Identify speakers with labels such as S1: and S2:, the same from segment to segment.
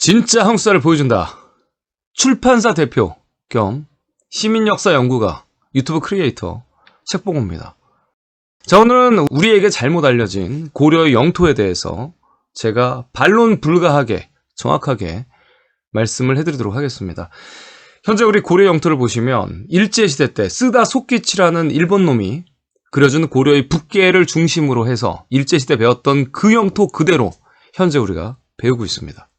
S1: 진짜 한국사를 보여준다. 출판사 대표 겸 시민역사 연구가 유튜브 크리에이터 책봉호입니다. 자, 오늘은 우리에게 잘못 알려진 고려의 영토에 대해서 제가 반론 불가하게 정확하게 말씀을 해드리도록 하겠습니다. 현재 우리 고려 영토를 보시면 일제시대 때 쓰다 속기치라는 일본 놈이 그려준 고려의 북계를 중심으로 해서 일제시대 배웠던 그 영토 그대로 현재 우리가 배우고 있습니다.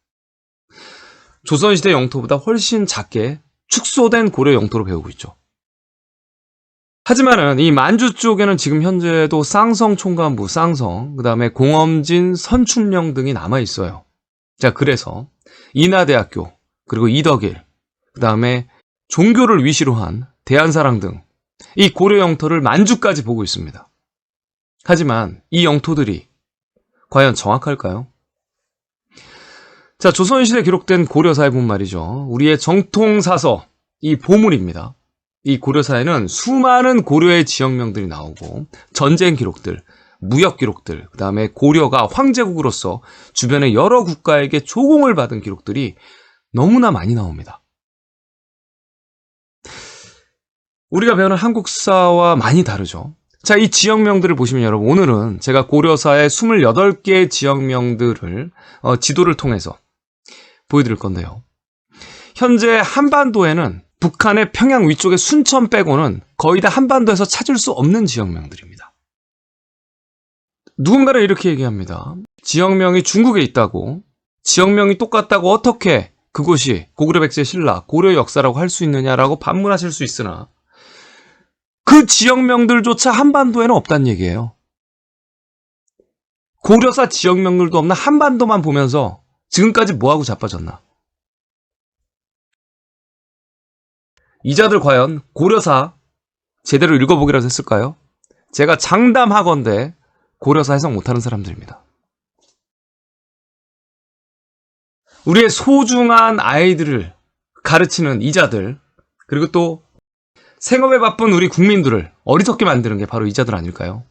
S1: 조선시대 영토보다 훨씬 작게 축소된 고려 영토로 배우고 있죠. 하지만은 이 만주 쪽에는 지금 현재도 쌍성 총관부, 쌍성, 그 다음에 공엄진, 선춘령 등이 남아 있어요. 자, 그래서 인하대학교, 그리고 이덕일, 그 다음에 종교를 위시로 한 대한사랑 등 이 고려 영토를 만주까지 보고 있습니다. 하지만 이 영토들이 과연 정확할까요? 자, 조선시대에 기록된 고려사에 본 말이죠. 우리의 정통사서, 이 보물입니다. 이 고려사에는 수많은 고려의 지역명들이 나오고, 전쟁 기록들, 무역 기록들, 그 다음에 고려가 황제국으로서 주변의 여러 국가에게 조공을 받은 기록들이 너무나 많이 나옵니다. 우리가 배우는 한국사와 많이 다르죠. 자, 이 지역명들을 보시면 여러분, 오늘은 제가 고려사의 28개의 지역명들을, 어, 지도를 통해서 보여드릴 건데요. 현재 한반도에는 북한의 평양 위쪽의 순천 빼고는 거의 다 한반도에서 찾을 수 없는 지역명들입니다. 누군가는 이렇게 얘기합니다. 지역명이 중국에 있다고, 지역명이 똑같다고 어떻게 그곳이 고구려 백제 신라, 고려 역사라고 할 수 있느냐라고 반문하실 수 있으나, 그 지역명들조차 한반도에는 없다는 얘기예요. 고려사 지역명들도 없는 한반도만 보면서 지금까지 뭐하고 자빠졌나? 이자들 과연 고려사 제대로 읽어보기라도 했을까요? 제가 장담하건대 고려사 해석 못하는 사람들입니다. 우리의 소중한 아이들을 가르치는 이자들, 그리고 또 생업에 바쁜 우리 국민들을 어리석게 만드는 게 바로 이자들 아닐까요?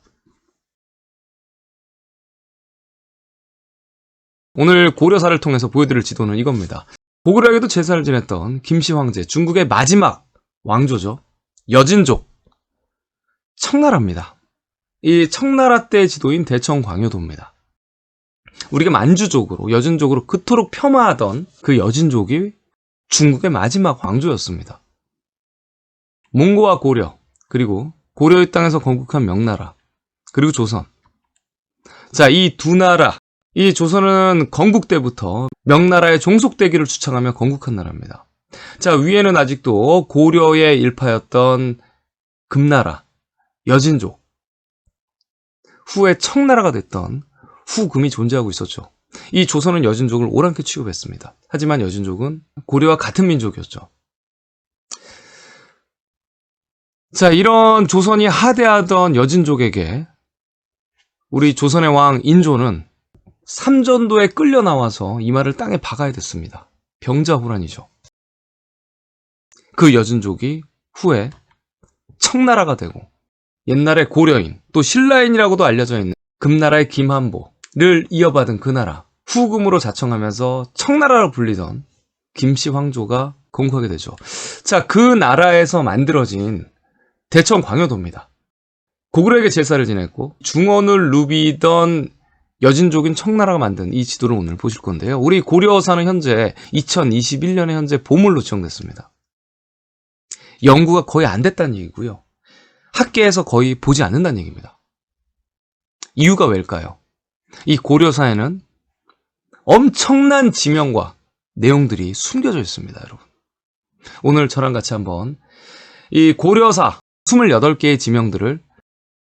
S1: 오늘 고려사를 통해서 보여드릴 지도는 이겁니다. 고구려에게도 제사를 지냈던 김씨 황제, 중국의 마지막 왕조죠. 여진족, 청나라입니다. 이 청나라 때 지도인 대청광효도입니다. 우리가 만주족으로, 여진족으로 그토록 폄하하던 그 여진족이 중국의 마지막 왕조였습니다. 몽고와 고려, 그리고 고려의 땅에서 건국한 명나라, 그리고 조선. 자, 이 두 나라, 이 조선은 건국 때부터 명나라의 종속대기를 주창하며 건국한 나라입니다. 자, 위에는 아직도 고려의 일파였던 금나라, 여진족, 후에 청나라가 됐던 후금이 존재하고 있었죠. 이 조선은 여진족을 오랑캐 취급했습니다. 하지만 여진족은 고려와 같은 민족이었죠. 자, 이런 조선이 하대하던 여진족에게 우리 조선의 왕 인조는 삼전도에 끌려 나와서 이마를 땅에 박아야 됐습니다. 병자호란이죠. 그 여진족이 후에 청나라가 되고 옛날에 고려인 또 신라인이라고도 알려져 있는 금나라의 김한보를 이어받은 그 나라 후금으로 자청하면서 청나라로 불리던 김씨 황조가 건국하게 되죠. 자, 그 나라에서 만들어진 대청 광효도입니다. 고구려에게 제사를 지냈고 중원을 누비던 여진족인 청나라가 만든 이 지도를 오늘 보실 건데요. 우리 고려사는 현재 2021년에 현재 보물로 지정됐습니다. 연구가 거의 안 됐다는 얘기고요. 학계에서 거의 보지 않는다는 얘기입니다. 이유가 왜일까요? 이 고려사에는 엄청난 지명과 내용들이 숨겨져 있습니다, 여러분. 오늘 저랑 같이 한번 이 고려사 28개의 지명들을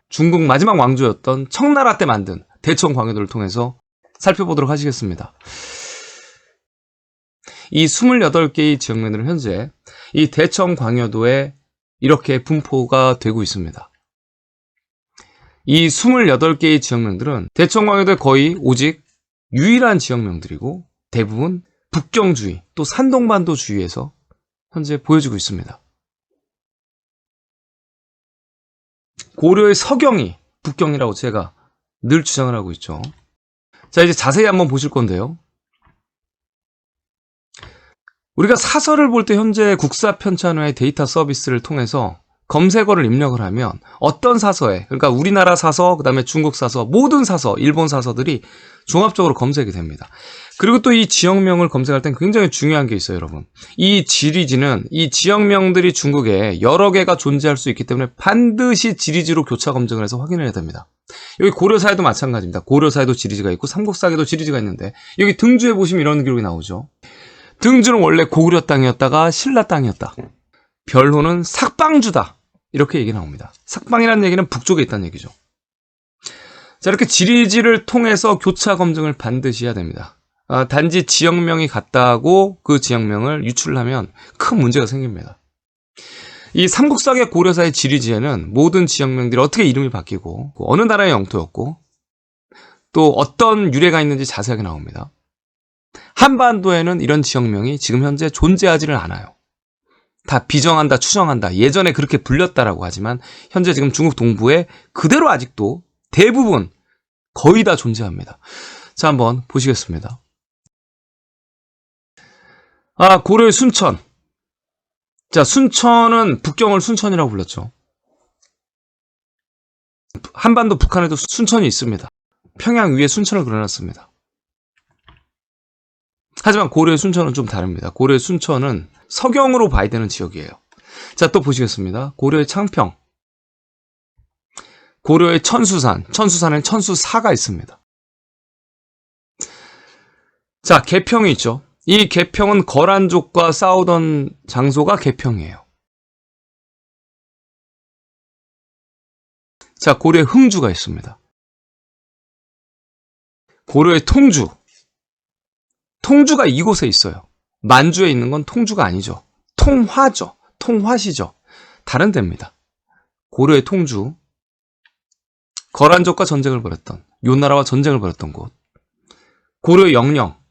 S1: 중국 마지막 왕조였던 청나라 때 만든 대청 광해도를 통해서 살펴보도록 하시겠습니다. 이 28개의 지역면들은 현재 이 대청 광여도에 이렇게 분포가 되고 있습니다. 이 28개의 지역명들은 대청 광여도에 거의 오직 유일한 지역명들이고 대부분 북경주의 또 산동반도 주의에서 현재 보여지고 있습니다. 고려의 서경이 북경이라고 제가 늘 주장을 하고 있죠. 자, 이제 자세히 한번 보실 건데요. 우리가 사설을 볼 때 현재 국사 편찬회의 데이터 서비스를 통해서 검색어를 입력을 하면 어떤 사서에 그러니까 우리나라 사서 그다음에 중국 사서 모든 사서 일본 사서들이 종합적으로 검색이 됩니다. 그리고 또 이 지역명을 검색할 땐 굉장히 중요한 게 있어요, 여러분. 이 지리지는 이 지역명들이 중국에 여러 개가 존재할 수 있기 때문에 반드시 지리지로 교차 검증을 해서 확인을 해야 됩니다. 여기 고려사에도 마찬가지입니다. 고려사에도 지리지가 있고 삼국사에도 지리지가 있는데 여기 등주에 보시면 이런 기록이 나오죠. 등주는 원래 고구려 땅이었다가 신라 땅이었다. 별호는 삭방주다. 이렇게 얘기 나옵니다. 삭방이라는 얘기는 북쪽에 있다는 얘기죠. 자, 이렇게 지리지를 통해서 교차 검증을 반드시 해야 됩니다. 아, 단지 지역명이 같다고 그 지역명을 유출하면 큰 문제가 생깁니다. 이 삼국사계 고려사의 지리지에는 모든 지역명들이 어떻게 이름이 바뀌고 어느 나라의 영토였고 또 어떤 유래가 있는지 자세하게 나옵니다. 한반도에는 이런 지역명이 지금 현재 존재하지를 않아요. 다 비정한다, 추정한다. 예전에 그렇게 불렸다라고 하지만 현재 지금 중국 동부에 그대로 아직도 대부분 거의 다 존재합니다. 자, 한번 보시겠습니다. 아, 고려의 순천. 자, 순천은 북경을 순천이라고 불렀죠. 한반도 북한에도 순천이 있습니다. 평양 위에 순천을 그려놨습니다. 하지만 고려의 순천은 좀 다릅니다. 고려의 순천은 서경으로 봐야 되는 지역이에요. 자, 또 보시겠습니다. 고려의 창평. 고려의 천수산. 천수산엔 천수사가 있습니다. 자, 개평이 있죠. 이 개평은 거란족과 싸우던 장소가 개평이에요. 자, 고려의 흥주가 있습니다. 고려의 통주. 통주가 이곳에 있어요. 만주에 있는 건 통주가 아니죠. 통화죠. 통화시죠. 다른 데입니다. 고려의 통주. 거란족과 전쟁을 벌였던, 요나라와 전쟁을 벌였던 곳. 고려의 영령.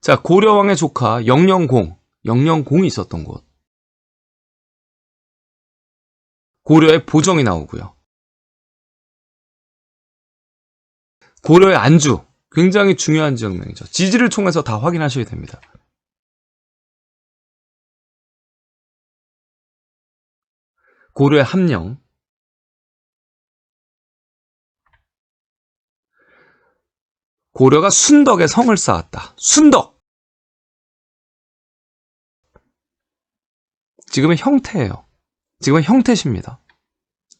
S1: 자, 고려 왕의 조카 영령공, 영령공이 있었던 곳. 고려의 보정이 나오고요. 고려의 안주, 굉장히 중요한 지역명이죠. 지지를 통해서 다 확인하셔야 됩니다. 고려의 함령, 고려가 순덕에 성을 쌓았다. 순덕! 지금의 형태예요. 지금의 형태십니다.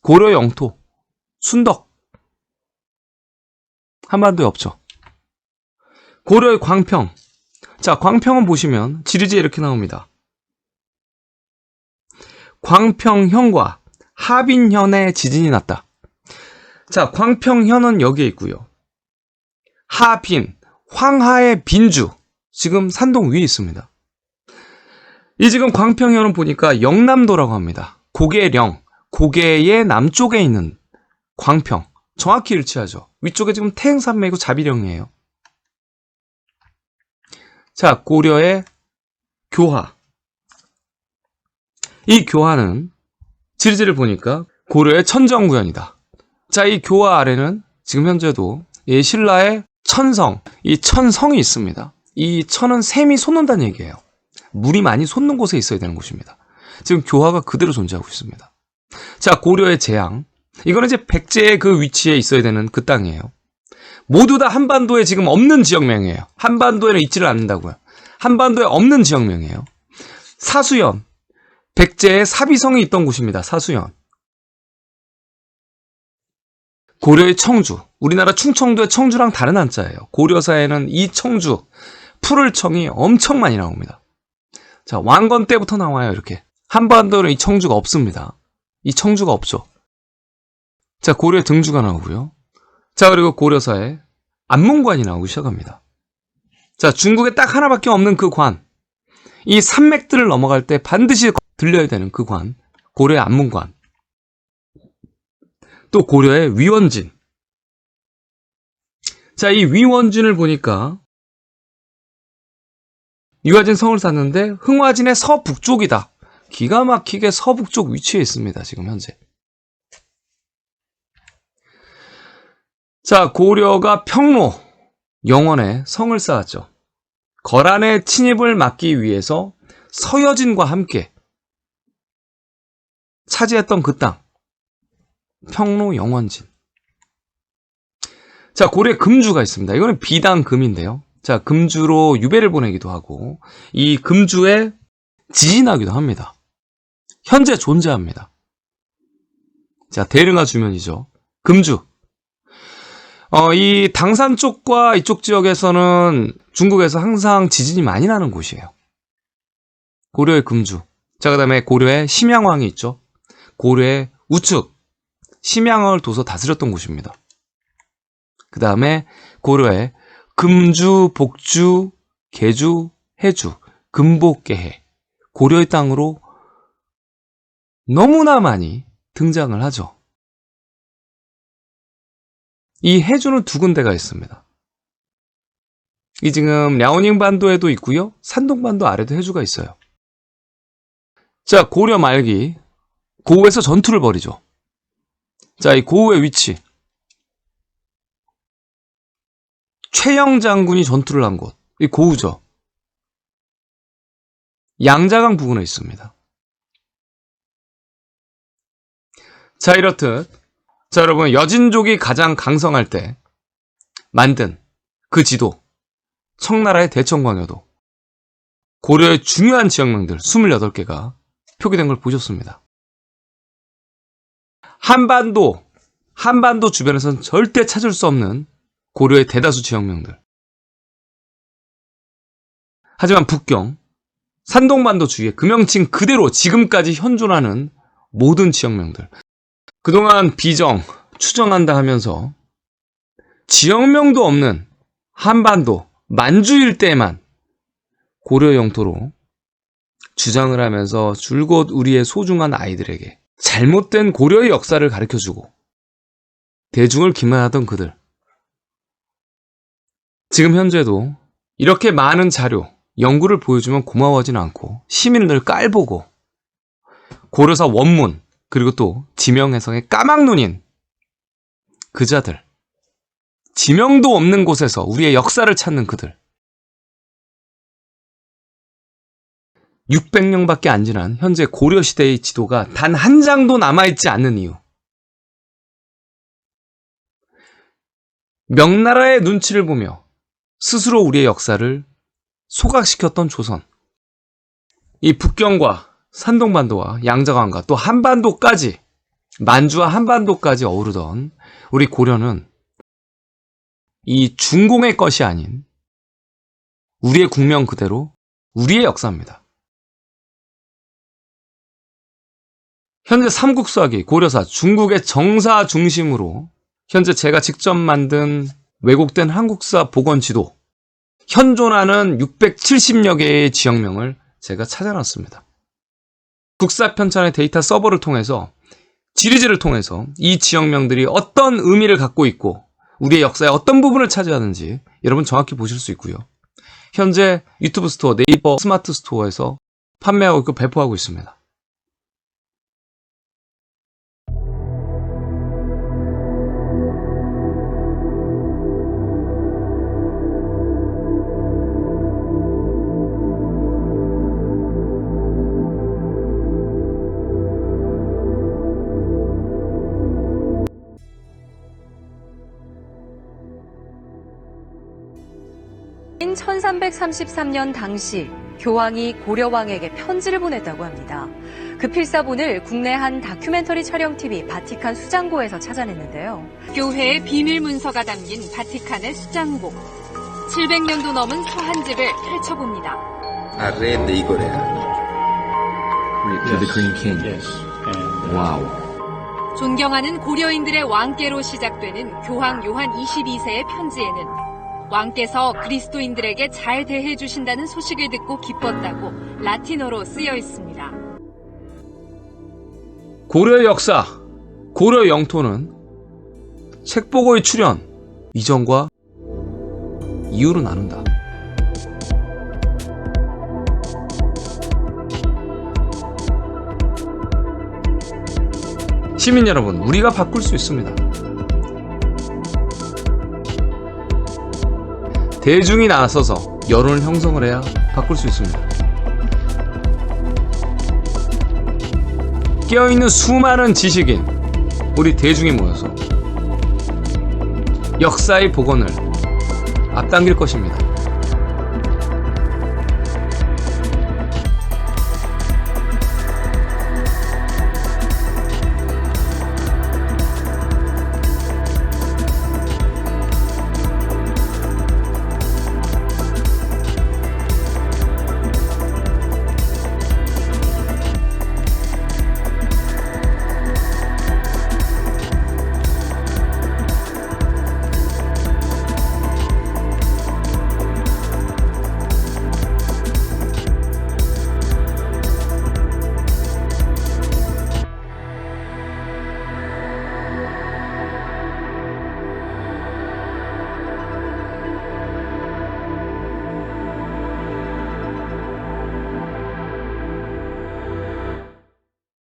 S1: 고려 영토, 순덕. 한반도에 없죠. 고려의 광평. 자, 광평은 보시면 지리지에 이렇게 나옵니다. 광평현과 하빈현에 지진이 났다. 자, 광평현은 여기에 있고요. 하빈, 황하의 빈주. 지금 산동 위에 있습니다. 이 지금 광평현은 보니까 영남도라고 합니다. 고개령, 고개의 남쪽에 있는 광평. 정확히 일치하죠. 위쪽에 지금 태행산맥이고 자비령이에요. 자, 고려의 교화. 이 교화는 지리지를 보니까 고려의 천정구현이다. 자, 이 교화 아래는 지금 현재도 이 신라의 천성, 이 천성이 있습니다. 이 천은 샘이 솟는다는 얘기예요. 물이 많이 솟는 곳에 있어야 되는 곳입니다. 지금 교화가 그대로 존재하고 있습니다. 자, 고려의 재앙. 이거는 이제 백제의 그 위치에 있어야 되는 그 땅이에요. 모두 다 한반도에 지금 없는 지역명이에요. 한반도에는 있지를 않는다고요. 한반도에 없는 지역명이에요. 사수연. 백제의 사비성이 있던 곳입니다. 사수연. 고려의 청주. 우리나라 충청도의 청주랑 다른 한자예요. 고려사에는 이 청주, 푸를 청이 엄청 많이 나옵니다. 자, 왕건 때부터 나와요, 이렇게. 한반도는 이 청주가 없습니다. 이 청주가 없죠. 자, 고려의 등주가 나오고요. 자, 그리고 고려사에 안문관이 나오기 시작합니다. 자, 중국에 딱 하나밖에 없는 그 관. 이 산맥들을 넘어갈 때 반드시 들려야 되는 그 관. 고려의 안문관. 또 고려의 위원진. 자, 이 위원진을 보니까 유화진 성을 샀는데 흥화진의 서북쪽이다. 기가 막히게 서북쪽 위치에 있습니다. 지금 현재. 자, 고려가 평로, 영원에 성을 쌓았죠. 거란의 침입을 막기 위해서 서여진과 함께 차지했던 그 땅. 평로 영원진. 자, 고려 금주가 있습니다. 이거는 비당 금인데요. 자, 금주로 유배를 보내기도 하고, 이 금주에 지진하기도 합니다. 현재 존재합니다. 자, 대릉하 주변이죠. 금주. 어, 이 당산 쪽과 이쪽 지역에서는 중국에서 항상 지진이 많이 나는 곳이에요. 고려의 금주. 자, 그 다음에 고려의 심양왕이 있죠. 고려의 우측. 심양을 둬서 다스렸던 곳입니다. 그 다음에 고려의 금주, 복주, 계주, 해주, 금복계해. 고려의 땅으로 너무나 많이 등장을 하죠. 이 해주는 두 군데가 있습니다. 이 지금 랴오닝 반도에도 있고요. 산동 반도 아래도 해주가 있어요. 자, 고려 말기 고우에서 전투를 벌이죠. 자, 이 고우의 위치. 최영 장군이 전투를 한 곳. 이 고우죠. 양자강 부근에 있습니다. 자, 이렇듯 자, 여러분, 여진족이 가장 강성할 때 만든 그 지도, 청나라의 대청광여도, 고려의 중요한 지역명들 28개가 표기된 걸 보셨습니다. 한반도, 한반도 주변에서는 절대 찾을 수 없는 고려의 대다수 지역명들. 하지만 북경, 산동반도 주위에 그 명칭 그대로 지금까지 현존하는 모든 지역명들. 그동안 비정, 추정한다 하면서 지역명도 없는 한반도, 만주 일대에만 고려 영토로 주장을 하면서 줄곧 우리의 소중한 아이들에게 잘못된 고려의 역사를 가르쳐주고 대중을 기만하던 그들. 지금 현재도 이렇게 많은 자료, 연구를 보여주면 고마워하진 않고 시민을 깔보고 고려사 원문, 그리고 또 지명해성의 까막눈인 그자들. 지명도 없는 곳에서 우리의 역사를 찾는 그들. 600년밖에 안 지난 현재 고려시대의 지도가 단 한 장도 남아있지 않는 이유. 명나라의 눈치를 보며 스스로 우리의 역사를 소각시켰던 조선. 이 북경과 산동반도와 양자강과 또 한반도까지 만주와 한반도까지 어우르던 우리 고려는 이 중공의 것이 아닌 우리의 국명 그대로 우리의 역사입니다. 현재 삼국사기 고려사 중국의 정사 중심으로 현재 제가 직접 만든 왜곡된 한국사 복원 지도 현존하는 670여 개의 지역명을 제가 찾아놨습니다. 국사 편찬의 데이터 서버를 통해서 지리지를 통해서 이 지역명들이 어떤 의미를 갖고 있고 우리의 역사의 어떤 부분을 차지하는지 여러분 정확히 보실 수 있고요. 현재 유튜브 스토어, 네이버 스마트 스토어에서 판매하고 있고 배포하고 있습니다.
S2: 1333년 당시 교황이 고려왕에게 편지를 보냈다고 합니다. 그 필사본을 국내 한 다큐멘터리 촬영 TV 바티칸 수장고에서 찾아냈는데요.
S3: 교회의 비밀 문서가 담긴 바티칸의 수장고. 700년도 넘은 서한집을 펼쳐봅니다.
S4: Corea.
S5: to the Korean king.
S6: Yes.
S5: Wow.
S3: 존경하는 고려인들의 왕께로 시작되는 교황 요한 22세의 편지에는 왕께서 그리스도인들에게 잘 대해 주신다는 소식을 듣고 기뻤다고 라틴어로 쓰여 있습니다.
S1: 고려의 역사, 고려 영토는 책보고의 출현, 이전과 이유로 나눈다. 시민 여러분, 우리가 바꿀 수 있습니다. 대중이 나서서 여론을 형성을 해야 바꿀 수 있습니다. 깨어있는 수많은 지식인, 우리 대중이 모여서 역사의 복원을 앞당길 것입니다.